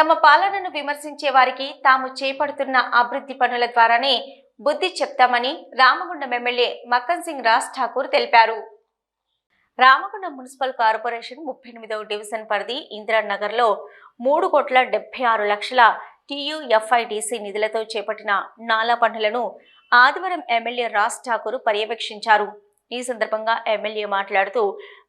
తమ పాలనను విమర్శించే వారికి తాము చేపడుతున్న అభివృద్ధి పనుల ద్వారానే బుద్ధి చెప్తామని రామగుండం ఎమ్మెల్యే మక్కన్ సింగ్ రాజ్ ఠాకూర్ తెలిపారు. రామగుండం మున్సిపల్ కార్పొరేషన్ ముప్పై ఎనిమిదవ డివిజన్ పరిధి ఇందిరానగర్లో మూడు కోట్ల డెబ్బై ఆరు లక్షల టీయూఎఫ్ఐడిసి నిధులతో చేపట్టిన నాలా పనులను ఆదివారం ఎమ్మెల్యే రాజ్ ఠాకూర్ పర్యవేక్షించారు. ఈ సందర్భంగా ఎమ్మెల్యే మాట్లాడుతూ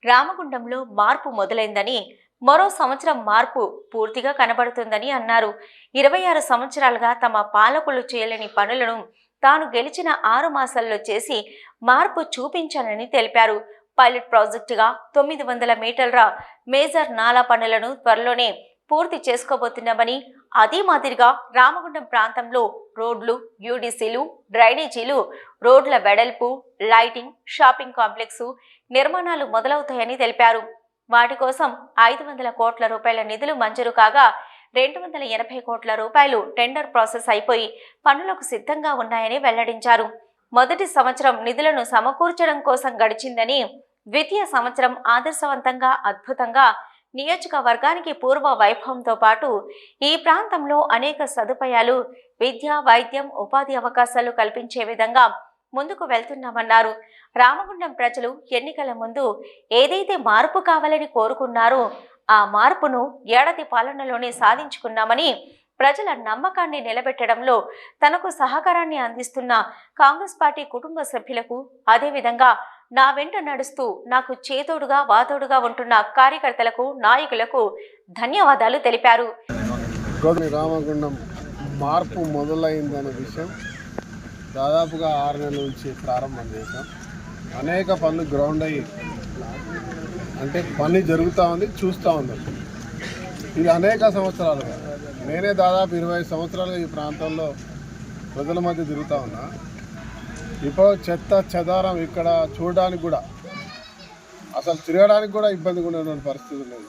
రామగుండంలో మార్పు మొదలైందని మరో సంవత్సరం మార్పు పూర్తిగా కనబడుతుందని అన్నారు. ఇరవై ఆరు సంవత్సరాలుగా తమ పాలకులు చేయలేని పనులను తాను గెలిచిన ఆరు మాసాల్లో చేసి మార్పు చూపించానని తెలిపారు. పైలట్ ప్రాజెక్టుగా తొమ్మిది వందల మీటర్ల మేజర్ నాలా పనులను త్వరలోనే పూర్తి చేసుకోబోతున్నామని అదే మాదిరిగా రామగుండం ప్రాంతంలో రోడ్లు యూడీసీలు డ్రైనేజీలు రోడ్ల వెడల్పు లైటింగ్ షాపింగ్ కాంప్లెక్స్ నిర్మాణాలు మొదలవుతాయని తెలిపారు. వాటి కోసం ఐదు వందల కోట్ల రూపాయల నిధులు మంజూరు కాగా రెండు వందల ఎనభై కోట్ల రూపాయలు టెండర్ ప్రాసెస్ అయిపోయి పనులకు సిద్ధంగా ఉన్నాయని వెల్లడించారు. మొదటి సంవత్సరం నిధులను సమకూర్చడం కోసం గడిచిందని ద్వితీయ సంవత్సరం ఆదర్శవంతంగా అద్భుతంగా నియోజకవర్గానికి పూర్వ వైభవంతో పాటు ఈ ప్రాంతంలో అనేక సదుపాయాలు విద్య వైద్యం ఉపాధి అవకాశాలు కల్పించే విధంగా ముందుకు వెళ్తున్నామన్నారు. రామగుండం ప్రజలు ఎన్నికల ముందు ఏదైతే మార్పు కావాలని కోరుకున్నారో ఆ మార్పును ఏడాది పాలనలోనే సాధించుకున్నామని ప్రజల నమ్మకాన్ని నిలబెట్టడంలో తనకు సహకారాన్ని అందిస్తున్న కాంగ్రెస్ పార్టీ కుటుంబ సభ్యులకు అదేవిధంగా నా వెంట నడుస్తూ నాకు చేతోడుగా వాతోడుగా ఉంటున్న కార్యకర్తలకు నాయకులకు ధన్యవాదాలు తెలిపారు. రామగుండం మార్పు మొదలైందనే విషయం దాదాపుగా ఆరు నెలల నుంచి ప్రారంభం చేసాం అనేక పనులు గ్రౌండ్ అయ్యి అంటే పని జరుగుతూ ఉంది చూస్తూ ఉంది. ఇది అనేక సంవత్సరాలుగా. నేనే దాదాపు ఇరవై సంవత్సరాలుగా ఈ ప్రాంతంలో ప్రజల మధ్య తిరుగుతూ ఉన్నా. ఇప్పుడు చెత్త చెదారం ఇక్కడ చూడడానికి కూడా అసలు తిరగడానికి కూడా ఇబ్బందిగా ఉండేటువంటి పరిస్థితి లేదు.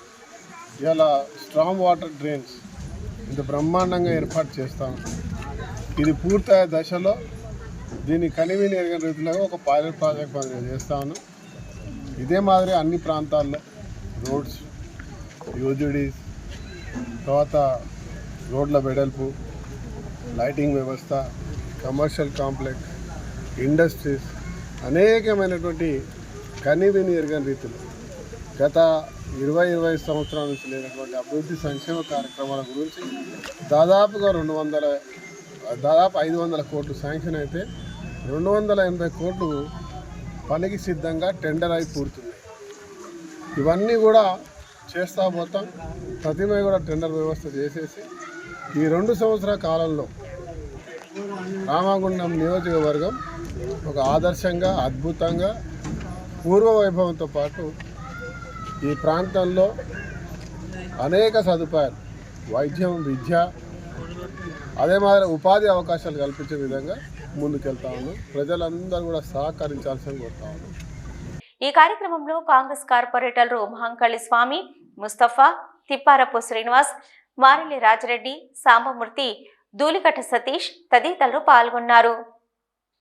ఇలా స్ట్రాంగ్ వాటర్ డ్రైన్స్ ఇంత బ్రహ్మాండంగా ఏర్పాటు చేస్తాం ఇది పూర్తయ్యే దశలో దీన్ని కనివిని ఎరిగిన రీతిలో ఒక పైలట్ ప్రాజెక్ట్ మనం చేస్తాను ఇదే మాదిరి అన్ని ప్రాంతాల్లో రోడ్స్ యూజుడీస్ తర్వాత రోడ్ల వెడల్పు లైటింగ్ వ్యవస్థ కమర్షియల్ కాంప్లెక్స్ ఇండస్ట్రీస్ అనేకమైనటువంటి కనివిని ఎరగని రీతిలో గత ఇరవై ఇరవై సంవత్సరాల నుంచి లేనటువంటి అభివృద్ధి సంక్షేమ కార్యక్రమాల గురించి దాదాపుగా రెండు వందల దాదాపు ఐదు వందల కోట్లు శాంక్షన్ అయితే రెండు వందల ఎనభై కోట్లు పనికి సిద్ధంగా టెండర్ అయి పూర్తున్నాయి ఇవన్నీ కూడా చేస్తా పోతాం ప్రతిమే కూడా టెండర్ వ్యవస్థ చేసేసి ఈ రెండు సంవత్సరాల కాలంలో రామగుండం నియోజకవర్గం ఒక ఆదర్శంగా అద్భుతంగా పూర్వ వైభవంతో పాటు ఈ ప్రాంతంలో అనేక సదుపాయాలు వైద్యం విద్య అదే మాదిరి ఉపాధి అవకాశాలు కల్పించే విధంగా ముందుకెళ్తా ఉన్నాం. ప్రజలందరూ కూడా సహకరించాల్సిన కోరుతా ఉన్నాం. ఈ కార్యక్రమంలో కాంగ్రెస్ కార్పొరేటర్లు మహంకళి స్వామి ముస్తఫా తిప్పారపు శ్రీనివాస్ మారెల్లి రాజరెడ్డి సాంబమూర్తి ధూళికట్ట సతీష్ తదితరులు పాల్గొన్నారు.